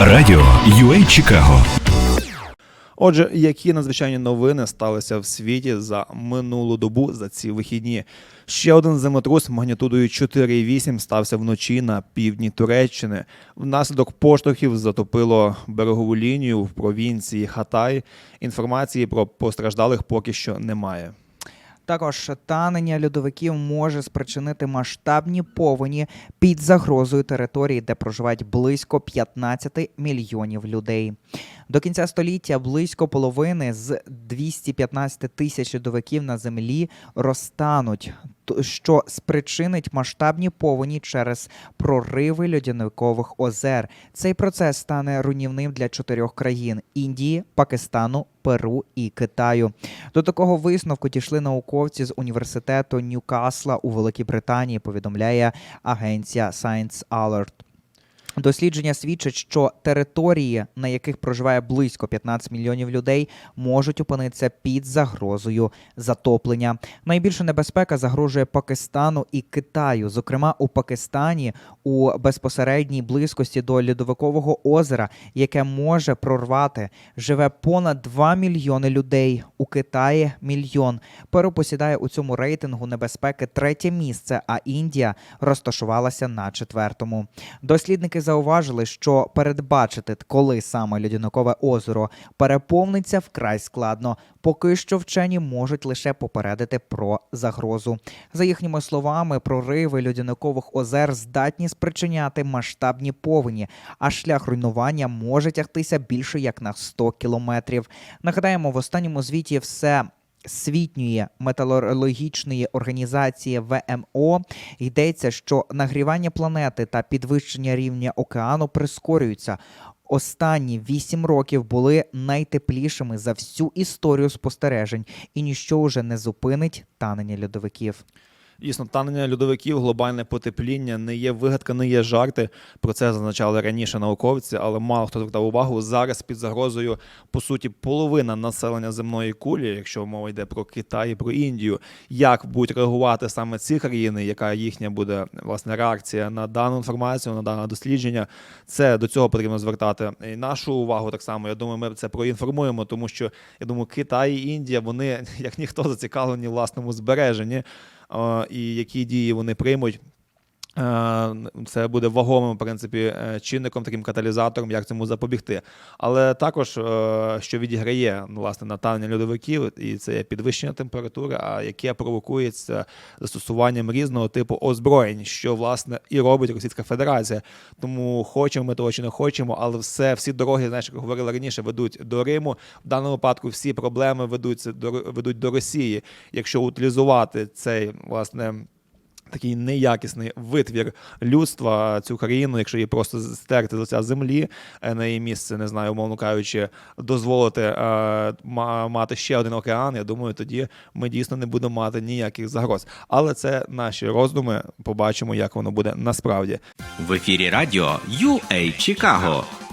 Радіо UA Чикаго. Отже, які надзвичайні новини сталися в світі за минулу добу за ці вихідні? Ще один землетрус магнітудою 4,8 стався вночі на півдні Туреччини. Внаслідок поштовхів затопило берегову лінію в провінції Хатай. Інформації про постраждалих поки що немає. Також танення льодовиків може спричинити масштабні повені під загрозою території, де проживають близько 15 мільйонів людей. До кінця століття близько половини з 215 тисяч льодовиків на землі розтануть, що спричинить масштабні повені через прориви льодяникових озер. Цей процес стане руйнівним для чотирьох країн: Індії, Пакистану, Перу і Китаю. До такого висновку дійшли науковці з університету Ньюкасла у Великій Британії. Повідомляє агенція Science Alert. Дослідження свідчать, що території, на яких проживає близько 15 мільйонів людей, можуть опинитися під загрозою затоплення. Найбільша небезпека загрожує Пакистану і Китаю. Зокрема, у Пакистані у безпосередній близькості до льодовикового озера, яке може прорвати, живе понад 2 мільйони людей. У Китаї мільйон. Перу посідає у цьому рейтингу небезпеки третє місце, а Індія розташувалася на четвертому. Дослідники зауважили, що передбачити, коли саме льодяникове озеро переповниться вкрай складно. Поки що вчені можуть лише попередити про загрозу. За їхніми словами, прориви льодяникових озер здатні спричиняти масштабні повені, а шлях руйнування може тягтися більше як на 100 кілометрів. Нагадаємо, в останньому звіті все. Світньої метеорологічної організації ВМО йдеться, що нагрівання планети та підвищення рівня океану прискорюються. Останні вісім років були найтеплішими за всю історію спостережень, і ніщо вже не зупинить танення льодовиків. Дійсно, танення льодовиків, глобальне потепління не є вигадка, не є жарти. Про це зазначали раніше науковці, але мало хто звертав увагу. Зараз під загрозою по суті половина населення земної кулі, якщо мова йде про Китай і про Індію. Як будуть реагувати саме ці країни, яка їхня буде власне реакція на дану інформацію, на дане дослідження? Це до цього потрібно звертати і нашу увагу. Так само я думаю, ми це проінформуємо, тому що я думаю, Китай і Індія вони як ніхто зацікавлені власному збереженні і які дії вони приймуть. Е, Це буде вагомим в принципі е, чинником, таким каталізатором, як цьому запобігти. Але також, е, що відіграє ну, власне на льодовиків, і це підвищення температури, а яке провокується застосуванням різного типу озброєнь, що власне і робить Російська Федерація. Тому хочемо ми того чи не хочемо, але все, всі дороги, знаєш, як говорили раніше, ведуть до Риму. В даному випадку всі проблеми ведуться до ведуть до Росії. Якщо утилізувати цей власне. Такий неякісний витвір людства цю країну, якщо її просто стерти з лиця землі е, на її місце, не знаю, умовно кажучи, дозволити е, ма- мати ще один океан. Я думаю, тоді ми дійсно не будемо мати ніяких загроз. Але це наші роздуми. Побачимо, як воно буде насправді. В ефірі радіо UA Чикаго.